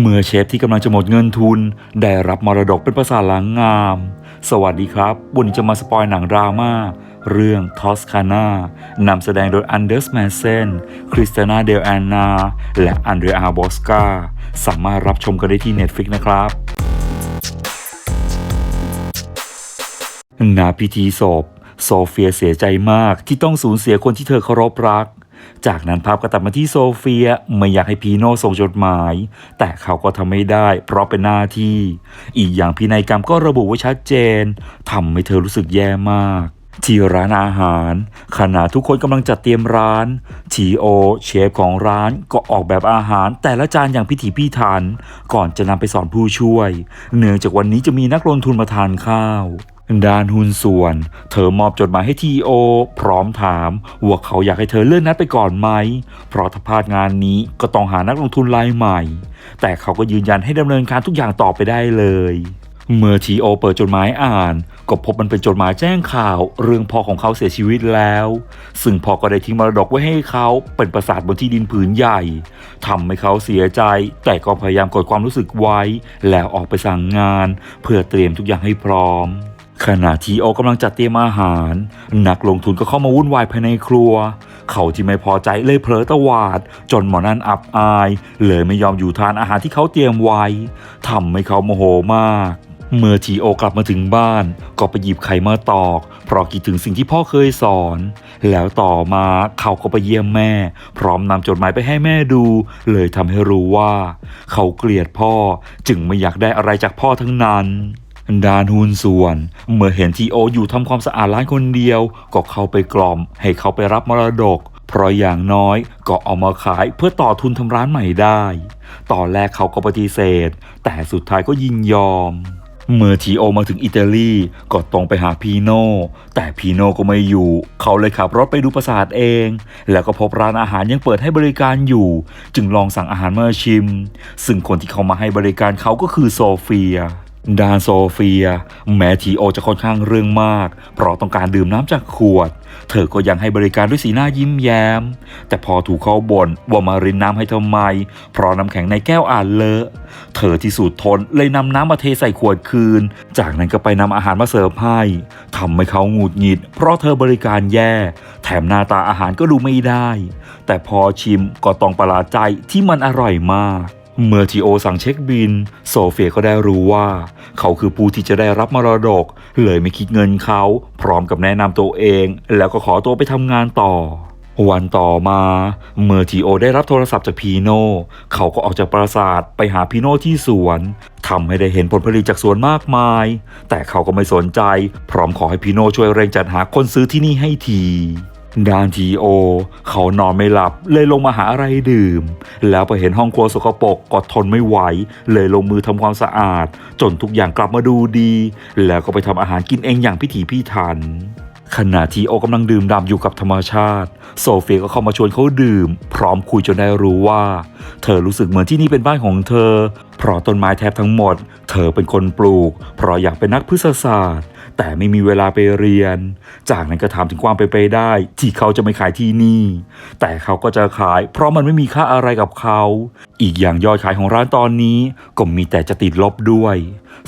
เมื่อเชฟที่กำลังจะหมดเงินทุน ได้รับมรดกเป็นประสาหลังงาม สวัสดีครับ วันนี้จะมาสปอยหนังดราม่า เรื่องทอสคาน่านำแสดงโดยอันเดอร์สแมนเซนคริสตินาเดลแอนนา และอันเดรอาบอสกาสามารถรับชมกันได้ที่ Netflix นะครับณพิธีศพ โซเฟียเสียใจมากที่ต้องสูญเสียคนที่เธอเคารพรัก จากนั้นภาพก็ตัดมาที่โซเฟียไม่อยากให้พีโน่ส่งจดหมาย แต่เขาก็ทำไม่ได้ เพราะเป็นหน้าที่ อีกอย่างพินัยกรรมก็ระบุไว้ชัดเจนทำให้เธอรู้สึกแย่มาก ที่ร้านอาหาร ขณะทุกคนกำลังจัดเตรียมร้านทีโอเชฟของร้านก็ออกแบบอาหารแต่ละจานอย่างพิถีพิถัน ก่อนจะนำไปสอนผู้ช่วย เนื่องจากวันนี้จะมีนักลงทุนมาทานข้าวด้านหุ้นส่วน เธอมอบจดหมายให้ทีโอ พร้อมถามว่าเขาอยากให้เธอเลื่อนนัดไปก่อนไหม เพราะถ้าพลาดงานนี้ก็ต้องหานักลงทุนรายใหม่ แต่เขาก็ยืนยันให้ดำเนินการทุกอย่างต่อไปได้เลย เมื่อทีโอเปิดจดหมายอ่าน ก็พบมันเป็นจดหมายแจ้งข่าว เรื่องพ่อของเขาเสียชีวิตแล้ว ซึ่งพ่อก็ได้ทิ้งมรดกไว้ให้เขาเป็นปราสาทบนที่ดินผืนใหญ่ทำให้เขาเสียใจ แต่ก็พยายามกดความรู้สึกไว้ แล้วออกไปสั่งงาน เพื่อเตรียมทุกอย่างให้พร้อมขณะที่โอกำลังจัดเตรียมอาหาร นักลงทุนก็เข้ามาวุ่นวายภายในครัว เขาที่ไม่พอใจเลยเผลอตวาด จนหมอนั่นอับอาย เลยไม่ยอมอยู่ทานอาหารที่เขาเตรียมไว้ทำให้เขาโมโหมาก เมื่อทีโอกลับมาถึงบ้าน ก็ไปหยิบไข่มาตอก เพราะคิดถึงสิ่งที่พ่อเคยสอน แล้วต่อมาเขาก็ไปเยี่ยมแม่ พร้อมนำจดหมายไปให้แม่ดู เลยทำให้รู้ว่า เขาเกลียดพ่อจึงไม่อยากได้อะไรจากพ่อทั้งนั้นด้านหุ้นส่วน เมื่อเห็นทีโออยู่ทำความสะอาดร้านคนเดียว ก็เข้าไปกล่อม ให้เขาไปรับมรดก เพราะอย่างน้อยก็เอามาขายเพื่อต่อทุนทำร้านใหม่ได้ ตอนแรกเขาก็ปฏิเสธ แต่สุดท้ายก็ยินยอม เมื่อทีโอมาถึงอิตาลีก็ตรงไปหาพีโน่แต่พีโน่ก็ไม่อยู่ เขาเลยขับรถไปดูปราสาทเอง แล้วก็พบร้านอาหารยังเปิดให้บริการอยู่ จึงลองสั่งอาหารมาชิม ซึ่งคนที่เขามาให้บริการเขาก็คือโซเฟีย ดานโซเฟีย แม้ทีโอจะค่อนข้างเรื่องมาก เพราะต้องการดื่มน้ำจากขวด เธอก็ยังให้บริการด้วยสีหน้ายิ้มแย้ม แต่พอถูกเขาบ่นว่ามารินน้ำให้ทำไม เพราะน้ำแข็งในแก้วอ่านเลอะ เธอที่สุดทนเลยนำน้ำมาเทใส่ขวดคืน จากนั้นก็ไปนำอาหารมาเสิร์ฟให้ทำให้เขาหงุดหงิด เพราะเธอบริการแย่ แถมหน้าตาอาหารก็ดูไม่ได้ แต่พอชิมก็ต้องประหลาดใจที่มันอร่อยมาก เมื่อทีโอสั่งเช็คบิน โซเฟียก็ได้รู้ว่า เขาคือผู้ที่จะได้รับมรดก เลยไม่คิดเงินเขา พร้อมกับแนะนำตัวเอง แล้วก็ขอตัวไปทำงานต่อ วันต่อมา เมื่อทีโอได้รับโทรศัพท์จากพีโน่เขาก็ออกจากปราสาทไปหาพีโน่ที่สวนทำให้ได้เห็นผลผลิตจากสวนมากมาย แต่เขาก็ไม่สนใจ พร้อมขอให้พีโน่ช่วยเร่งจัดหาคนซื้อที่นี่ให้ที ดานทีโอ เขานอนไม่หลับเลยลงมาหาอะไรดื่ม แล้วไปเห็นห้องครัวสกปรกก็ทนไม่ไหว เลยลงมือทำความสะอาด จนทุกอย่างกลับมาดูดี แล้วก็ไปทำอาหารกินเองอย่างพิถีพิถันขณะที่โอกำลังดื่มด่ำอยู่กับธรรมชาติ โซเฟียก็เข้ามาชวนเขาดื่ม พร้อมคุยจนได้รู้ว่า เธอรู้สึกเหมือนที่นี่เป็นบ้านของเธอ เพราะต้นไม้แทบทั้งหมด เธอเป็นคนปลูก เพราะอยากเป็นนักพฤกษศาสตร์ แต่ไม่มีเวลาไปเรียน จากนั้นก็ถามถึงความเป็นไปได้ ที่เขาจะไม่ขายที่นี่ แต่เขาก็จะขาย เพราะมันไม่มีค่าอะไรกับเขา อีกอย่างยอดขายของร้านตอนนี้ก็มีแต่จะติดลบด้วย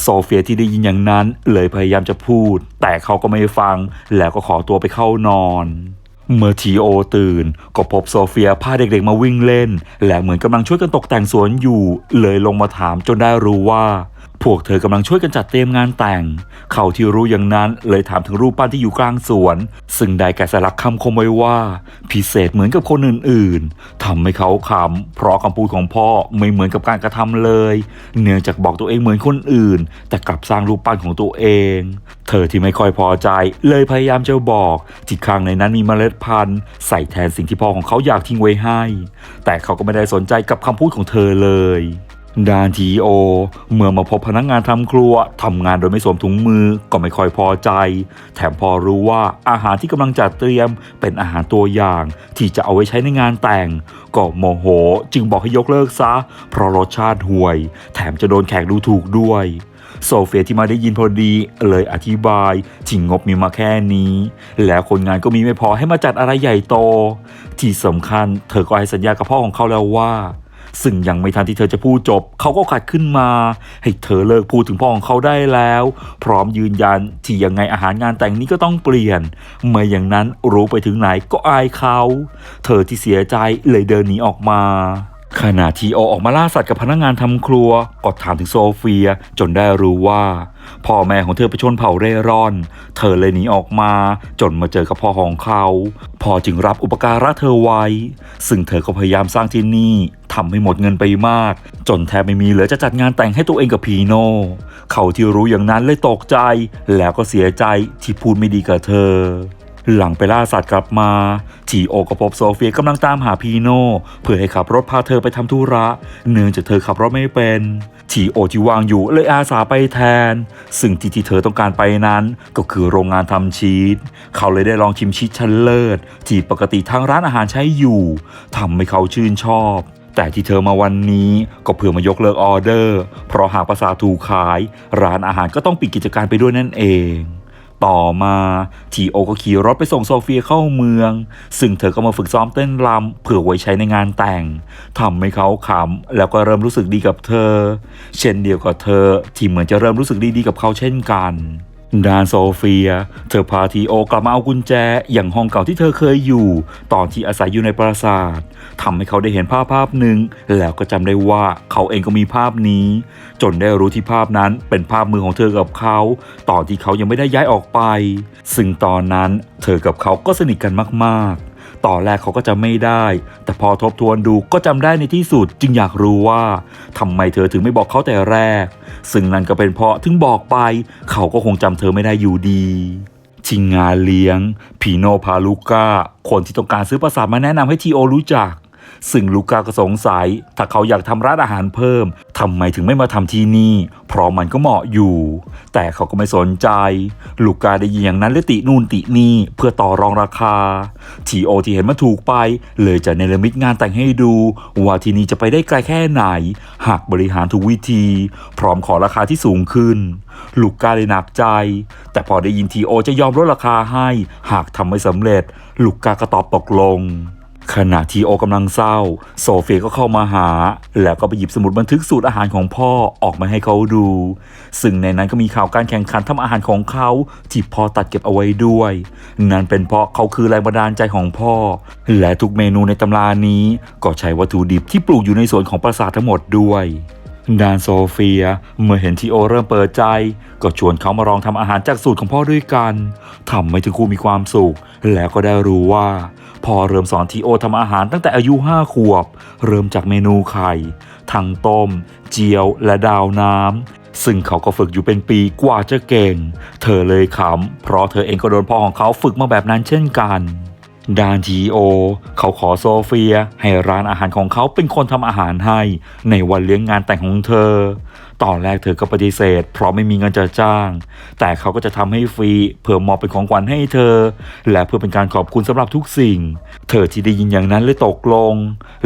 โซเฟียที่ได้ยินอย่างนั้นเลยพยายามจะพูด แต่เขาก็ไม่ฟัง แล้วก็ขอตัวไปเข้านอนเมื่อทีโอตื่น ก็พบโซเฟียพาเด็กๆมาวิ่งเล่น และเหมือนกำลังช่วยกันตกแต่งสวนอยู่ เลยลงมาถามจนได้รู้ว่า พวกเธอกำลังช่วยกันจัดเตรียมงานแต่ง เขาที่รู้อย่างนั้นเลยถามถึงรูปปั้นที่อยู่กลางสวน ซึ่งได้แกะสลักคำคมไว้ว่า พิเศษเหมือนกับคนอื่นๆทำให้เขาขำเพราะคำพูดของพ่อไม่เหมือนกับการกระทำเลย เนื่องจากบอกตัวเองเหมือนคนอื่น แต่กลับสร้างรูปปั้นของตัวเอง เธอที่ไม่ค่อยพอใจ เลยพยายามจะบอกที่ข้างในนั้นมีเมล็ดพันธุ์ ใส่แทนสิ่งที่พ่อของเขาอยากทิ้งไว้ให้ แต่เขาก็ไม่ได้สนใจกับคำพูดของเธอเลย ดานทีโอ เมื่อมาพบพนักงานทำครัวทำงานโดยไม่สวมถุงมือก็ไม่ค่อยพอใจ แถมพอรู้ว่าอาหารที่กำลังจัดเตรียมเป็นอาหารตัวอย่าง ที่จะเอาไว้ใช้ในงานแต่ง ก็โมโหจึงบอกให้ยกเลิกซะ เพราะรสชาติห่วย แถมจะโดนแขกดูถูกด้วยโซเฟียที่มาได้ยินพอดีเลยอธิบายที่งบมีมาแค่นี้ แล้วคนงานก็มีไม่พอให้มาจัดอะไรใหญ่โต ที่สำคัญเธอก็ให้สัญญากับพ่อของเขาแล้วว่า ซึ่งยังไม่ทันที่เธอจะพูดจบ เขาก็ขัดขึ้นมา ให้เธอเลิกพูดถึงพ่อของเขาได้แล้ว พร้อมยืนยันที่ยังไงอาหารงานแต่งนี้ก็ต้องเปลี่ยน ไม่อย่างนั้นรู้ไปถึงไหนก็อายเขา เธอที่เสียใจเลยเดินหนีออกมาขณะที่โอออกมาล่าสัตว์กับพนักงานทำครัวก็ถามถึงโซเฟียจนได้รู้ว่า พ่อแม่ของเธอไปชนเผ่าเร่ร่อน เธอเลยหนีออกมา จนมาเจอกับพ่อของเขา พ่อจึงรับอุปการะเธอไว้ ซึ่งเธอก็พยายามสร้างที่นี่ ทำให้หมดเงินไปมาก จนแทบไม่มีเหลือจะจัดงานแต่งให้ตัวเองกับพีโน เขาที่รู้อย่างนั้นเลยตกใจ แล้วก็เสียใจที่พูดไม่ดีกับเธอ หลังไปล่าสัตว์กลับมาทีโอก็พบโซเฟียกำลังตามหาพีโน่เพื่อให้ขับรถพาเธอไปทำธุระ เนื่องจากเธอขับรถไม่เป็นทีโอที่วางอยู่เลยอาสาไปแทน ซึ่งที่ที่เธอต้องการไปนั้น ก็คือโรงงานทำชีส เขาเลยได้ลองชิมชีสชั้นเลิศ ที่ปกติทางร้านอาหารใช้อยู่ทำให้เขาชื่นชอบ แต่ที่เธอมาวันนี้ก็เพื่อมายกเลิกออเดอร์ เพราะหากประสาถูกขาย ร้านอาหารก็ต้องปิดกิจการไปด้วยนั่นเอง ต่อมาทีโอก็ขี่รถไปส่งโซเฟียเข้าเมือง ซึ่งเธอก็มาฝึกซ้อมเต้นรำเพื่อไว้ใช้ในงานแต่งทำให้เขาขำแล้วก็เริ่มรู้สึกดีกับเธอ เช่นเดียวกับเธอที่เหมือนจะเริ่มรู้สึกดีๆกับเขาเช่นกัน ดานโซเฟีย เธอพาทีโอกลับมาเอากุญแจ อย่างห้องเก่าที่เธอเคยอยู่ ตอนที่อาศัยอยู่ในปราสาททำให้เขาได้เห็นภาพภาพหนึ่ง แล้วก็จำได้ว่าเขาเองก็มีภาพนี้ จนได้รู้ที่ภาพนั้นเป็นภาพมือของเธอกับเขา ตอนที่เขายังไม่ได้ย้ายออกไป ซึ่งตอนนั้นเธอกับเขาก็สนิทกันมากๆ ตอนแรกเขาก็จะไม่ได้ แต่พอทบทวนดูก็จำได้ในที่สุดจึงอยากรู้ว่าทำไมเธอถึงไม่บอกเขาแต่แรก ซึ่งนั่นก็เป็นเพราะถึงบอกไป เขาก็คงจำเธอไม่ได้อยู่ดีชิงงานเลี้ยงพีโนพาลูก้าคนที่ต้องการซื้อประสาทมาแนะนำให้ทีโอรู้จัก ซึ่งลูก้าก็สงสัย ถ้าเขาอยากทำร้านอาหารเพิ่มทำไมถึงไม่มาทำที่นี่ เพราะมันก็เหมาะอยู่ แต่เขาก็ไม่สนใจ ลูก้าได้ยินอย่างนั้นเลยตินู่นตินี่เพื่อต่อรองราคาทีโอที่เห็นมันถูกไป เลยจะเนรมิตงานแต่งให้ดู ว่าที่นี่จะไปได้ไกลแค่ไหน หากบริหารถูกวิธี พร้อมขอราคาที่สูงขึ้น ลูก้าเลยหนักใจ แต่พอได้ยินทีโอจะยอมลดราคาให้ หากทำไม่สำเร็จ ลูก้าก็ตอบตกลง ขณะที่โอกำลังเศร้า โซเฟียก็เข้ามาหา แล้วก็ไปหยิบสมุดบันทึกสูตรอาหารของพ่อออกมาให้เขาดู ซึ่งในนั้นก็มีข่าวการแข่งขันทำอาหารของเขาที่พ่อตัดเก็บเอาไว้ด้วย นั่นเป็นเพราะเขาคือแรงบันดาลใจของพ่อ และทุกเมนูในตำรานี้ ก็ใช้วัตถุดิบที่ปลูกอยู่ในสวนของปราสาททั้งหมดด้วยดานโซเฟียเมื่อเห็นทีโอเริ่มเปิดใจ ก็ชวนเขามาลองทำอาหารจากสูตรของพ่อด้วยกันทำให้ทั้งคู่มีความสุข แล้วก็ได้รู้ว่า พ่อเริ่มสอนทีโอทำอาหารตั้งแต่อายุห้าขวบ เริ่มจากเมนูไข่ ทั้งต้ม เจียวและดาวน้ำ ซึ่งเขาก็ฝึกอยู่เป็นปีกว่าจะเก่ง เธอเลยขำ เพราะเธอเองก็โดนพ่อของเขาฝึกมาแบบนั้นเช่นกันด้านทีโอ เขาขอโซเฟีย ให้ร้านอาหารของเขาเป็นคนทำอาหารให้ ในวันเลี้ยงงานแต่งของเธอ ตอนแรกเธอก็ปฏิเสธ เพราะไม่มีเงินจะจ้าง แต่เขาก็จะทำให้ฟรีเพื่อมอบเป็นของขวัญให้เธอ และเพื่อเป็นการขอบคุณสำหรับทุกสิ่ง เธอที่ได้ยินอย่างนั้นเลยตกลง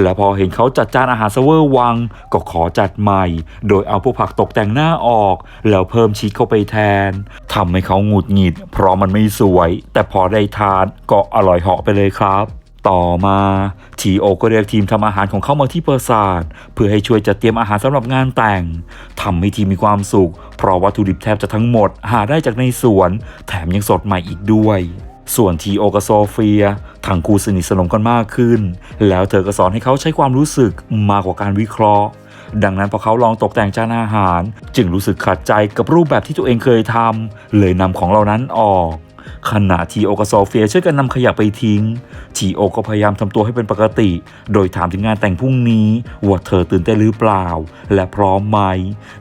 และพอเห็นเขาจัดจานอาหารเซเวอร์วัง ก็ขอจัดใหม่ โดยเอาพวกผักตกแต่งหน้าออก แล้วเพิ่มชีสเข้าไปแทนทำให้เขาหงุดหงิด เพราะมันไม่สวย แต่พอได้ทานก็อร่อยเหาะไปเลยครับ ต่อมาทีโอก็เรียกทีมทำอาหารของเขามาที่ปราสาทเพื่อให้ช่วยจัดเตรียมอาหารสำหรับงานแต่งทำให้ทีมมีความสุข เพราะวัตถุดิบแทบจะทั้งหมดหาได้จากในสวน แถมยังสดใหม่อีกด้วยส่วนทีโอกับโซเฟียทั้งคู่สนิทสนมกันมากขึ้น แล้วเธอก็สอนให้เขาใช้ความรู้สึกมากกว่าการวิเคราะห์ ดังนั้นพอเขาลองตกแต่งจานอาหาร จึงรู้สึกขัดใจกับรูปแบบที่ตัวเองเคยทำเลยนำของเหล่านั้นออก ขณะที่โอกับโซเฟียช่วยกันนำขยะไปทิ้งทีโอก็พยายามทำตัวให้เป็นปกติ โดยถามถึงงานแต่งพรุ่งนี้ว่าเธอตื่นเต้นหรือเปล่า และพร้อมไหม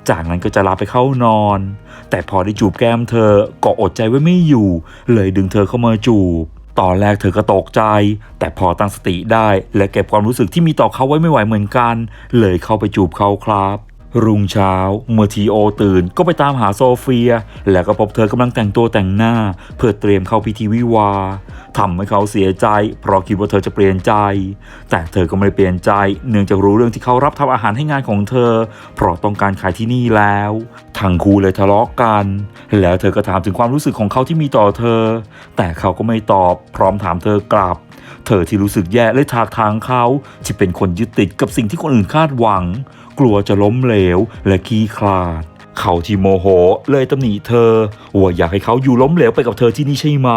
จากนั้นก็จะลาไปเข้านอน แต่พอได้จูบแก้มเธอก็อดใจไว้ไม่อยู่ เลยดึงเธอเข้ามาจูบตอนแรกเธอก็ตกใจ แต่พอตั้งสติได้ และเก็บความรู้สึกที่มีต่อเขาไว้ไม่ไหวเหมือนกัน เลยเข้าไปจูบเขาครับ รุ่งเช้าเมื่อทีโอตื่นก็ไปตามหาโซเฟีย แล้วก็พบเธอกำลังแต่งตัวแต่งหน้า เพื่อเตรียมเข้าพิธีวิวาทำให้เขาเสียใจ เพราะคิดว่าเธอจะเปลี่ยนใจ แต่เธอก็ไม่เปลี่ยนใจ เนื่องจากรู้เรื่องที่เขารับทำอาหารให้งานของเธอ เพราะต้องการขายที่นี่แล้วทั้งคู่เลยทะเลาะกัน แล้วเธอก็ถามถึงความรู้สึกของเขาที่มีต่อเธอ แต่เขาก็ไม่ตอบพร้อมถามเธอกลับ เธอที่รู้สึกแย่เลยถากทางเขาที่เป็นคนยึดติดกับสิ่งที่คนอื่นคาดหวัง กลัวจะล้มเหลวและขี้คลาด เขาที่โมโหเลยตำหนิเธอว่าอยากให้เขาอยู่ล้มเหลวไปกับเธอที่นี่ใช่ไหม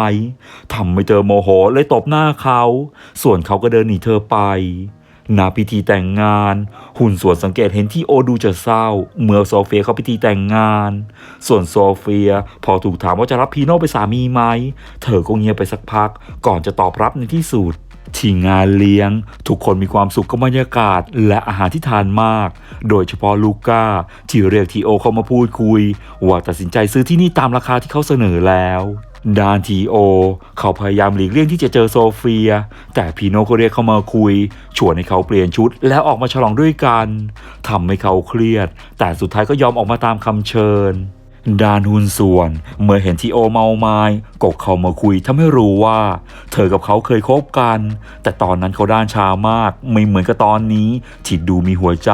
ทำให้เธอโมโหเลยตบหน้าเขา ส่วนเขาก็เดินหนีเธอไปณพิธีแต่งงาน หุ่นส่วนสังเกตเห็นที่โอดูจะเศร้า เมื่อโซเฟียเข้าพิธีแต่งงาน ส่วนโซเฟียพอถูกถามว่าจะรับพีโน่เป็นสามีไหม เธอก็เงียบไปสักพัก ก่อนจะตอบรับในที่สุด ที่งานเลี้ยง ทุกคนมีความสุขกับบรรยากาศ และอาหารที่ทานมาก โดยเฉพาะลูก้า ที่เรียกทีโอเข้ามาพูดคุย ว่าตัดสินใจซื้อที่นี่ตามราคาที่เขาเสนอแล้วดานทีโอ เขาพยายามหลีกเลี่ยงที่จะเจอโซเฟีย แต่พีโนก็เรียกเขามาคุย ชวนให้เขาเปลี่ยนชุดแล้วออกมาฉลองด้วยกันทำให้เขาเครียด แต่สุดท้ายก็ยอมออกมาตามคำเชิญ ดานหุนส่วน เมื่อเห็นทีโอเมาไม้ก็เข้ามาคุยทำให้รู้ว่า เธอกับเขาเคยคบกัน แต่ตอนนั้นเขาด้านชามาก ไม่เหมือนกับตอนนี้ที่ดูมีหัวใจ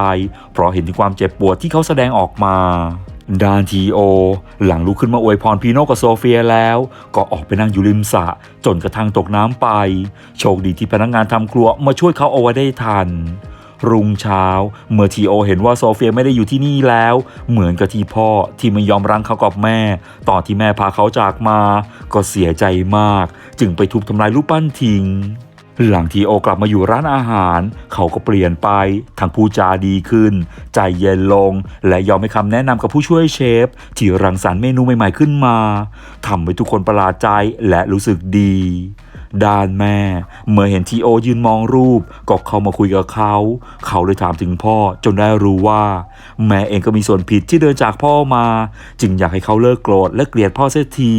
เพราะเห็นถึงความเจ็บปวดที่เขาแสดงออกมาดานทีโอ หลังลุกขึ้นมาอวยพรพีโนกับโซเฟียแล้ว ก็ออกไปนั่งอยู่ริมสระจนกระทั่งตกน้ำไป โชคดีที่พนักงานทำครัวมาช่วยเขาเอาไว้ได้ทัน รุ่งเช้า เมื่อทีโอเห็นว่าโซเฟียไม่ได้อยู่ที่นี่แล้ว เหมือนกับที่พ่อที่ไม่ยอมรังเขากับแม่ ตอนที่แม่พาเขาจากมา ก็เสียใจมาก จึงไปทุบทำลายรูปปั้นทิ้งหลังทีโอกลับมาอยู่ร้านอาหาร เขาก็เปลี่ยนไป ทั้งพูดจาดีขึ้น ใจเย็นลง และยอมให้คำแนะนำกับผู้ช่วยเชฟ ที่รังสรรค์เมนูใหม่ๆขึ้นมาทำให้ทุกคนประหลาดใจและรู้สึกดี ด้านแม่ เมื่อเห็นทีโอยืนมองรูปก็เข้ามาคุยกับเขา เขาเลยถามถึงพ่อจนได้รู้ว่า แม่เองก็มีส่วนผิดที่เดินจากพ่อมา จึงอยากให้เขาเลิกโกรธและเกลียดพ่อเสียที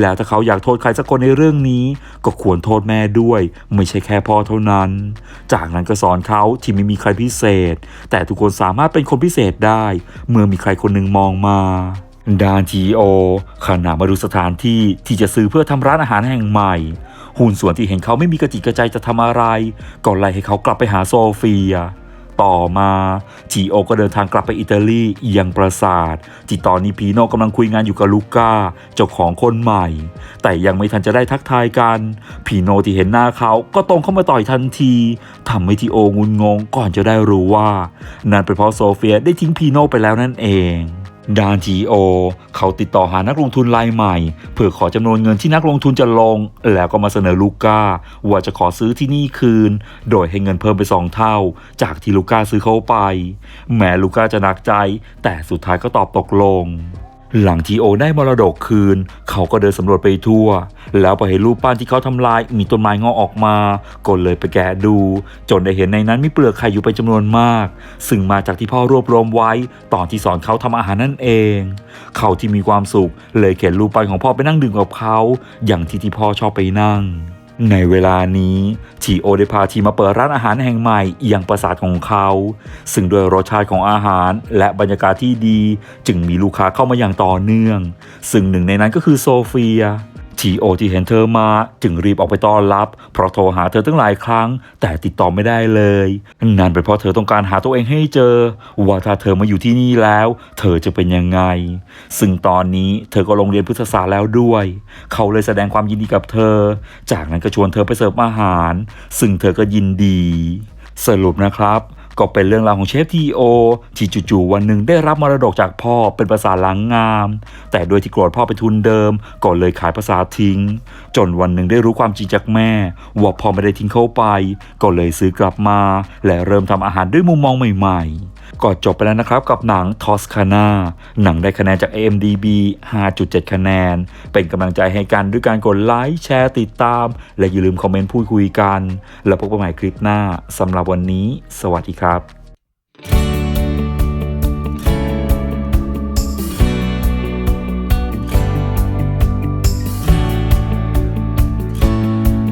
แล้วถ้าเขาอยากโทษใครสักคนในเรื่องนี้ ก็ควรโทษแม่ด้วย ไม่ใช่แค่พ่อเท่านั้น จากนั้นก็สอนเขาที่ไม่มีใครพิเศษ แต่ทุกคนสามารถเป็นคนพิเศษได้ เมื่อมีใครคนหนึ่งมองมาด้านทีโอขณะมาดูสถานที่ที่จะซื้อเพื่อทำร้านอาหารแห่งใหม่ หุ้นส่วนที่เห็นเขาไม่มีกระจิกกระใจจะทำอะไร ก็ไล่ให้เขากลับไปหาโซเฟีย ต่อมาทีโอก็เดินทางกลับไปอิตาลียังปราสาทที่ตอนนี้พีโนกำลังคุยงานอยู่กับลูก้าเจ้าของคนใหม่ แต่ยังไม่ทันจะได้ทักทายกันพีโนที่เห็นหน้าเขาก็ตรงเข้ามาต่อยทันทีทำให้ทีโองุนงงก่อนจะได้รู้ว่านั่นเป็นเพราะโซเฟียได้ทิ้งพีโนไปแล้วนั่นเอง ดานทีโอเขาติดต่อหานักลงทุนรายใหม่ เพื่อขอจำนวนเงินที่นักลงทุนจะลง แล้วก็มาเสนอลูก้า ว่าจะขอซื้อที่นี่คืน โดยให้เงินเพิ่มไปสองเท่า จากที่ลูก้าซื้อเข้าไป แม้ลูก้าจะหนักใจ แต่สุดท้ายก็ตอบตกลง หลังทีโอได้มรดกคืน เขาก็เดินสำรวจไปทั่ว แล้วไปเห็นรูปปั้นที่เขาทำลายมีต้นไม้งอกออกมาก็เลยไปแกะดู จนได้เห็นในนั้นมีเปลือกไข่อยู่เป็นจำนวนมาก ซึ่งมาจากที่พ่อรวบรวมไว้ ตอนที่สอนเขาทำอาหารนั่นเอง เขาที่มีความสุขเลยเข็นรูปปั้นของพ่อไปนั่งดื่มกับเขา อย่างที่ที่พ่อชอบไปนั่ง ในเวลานี้ทีโอได้พาทีมาเปิดร้านอาหารแห่งใหม่อย่างปราสาทของเขา ซึ่งด้วยรสชาติของอาหารและบรรยากาศที่ดี จึงมีลูกค้าเข้ามาอย่างต่อเนื่อง ซึ่งหนึ่งในนั้นก็คือโซเฟีย ทีโอที่เห็นเธอมาจึงรีบออกไปต้อนรับ เพราะโทรหาเธอตั้งหลายครั้ง แต่ติดต่อไม่ได้เลยนั่นเป็นเพราะเธอต้องการหาตัวเองให้เจอ ว่าถ้าเธอมาอยู่ที่นี่แล้ว เธอจะเป็นยังไง ซึ่งตอนนี้เธอก็ลงเรียนพฤกษศาสตร์แล้วด้วย เขาเลยแสดงความยินดีกับเธอ จากนั้นก็ชวนเธอไปเสิร์ฟอาหาร ซึ่งเธอก็ยินดี สรุปนะครับ ก็เป็นเรื่องราวของเชฟทีโอที่จู่ๆวันหนึ่งได้รับมรดกจากพ่อเป็นภาษาหลังงาม แต่ด้วยที่โกรธพ่อไปทุนเดิมก็เลยขายภาษาทิ้ง จนวันหนึ่งได้รู้ความจริงจากแม่ ว่าพ่อไม่ได้ทิ้งเขาไป ก็เลยซื้อกลับมา และเริ่มทำอาหารด้วยมุมมองใหม่ ๆ ก็จบไปแล้วนะครับกับหนังทอสคานาหนังได้คะแนนจาก AMDB 5.7 คะแนน เป็นกำลังใจให้กันด้วยการกดไลค์แชร์ติดตาม และอย่าลืมคอมเมนต์พูดคุยกัน แล้วพบกันใหม่คลิปหน้าสำหรับวันนี้ สวัสดีครับ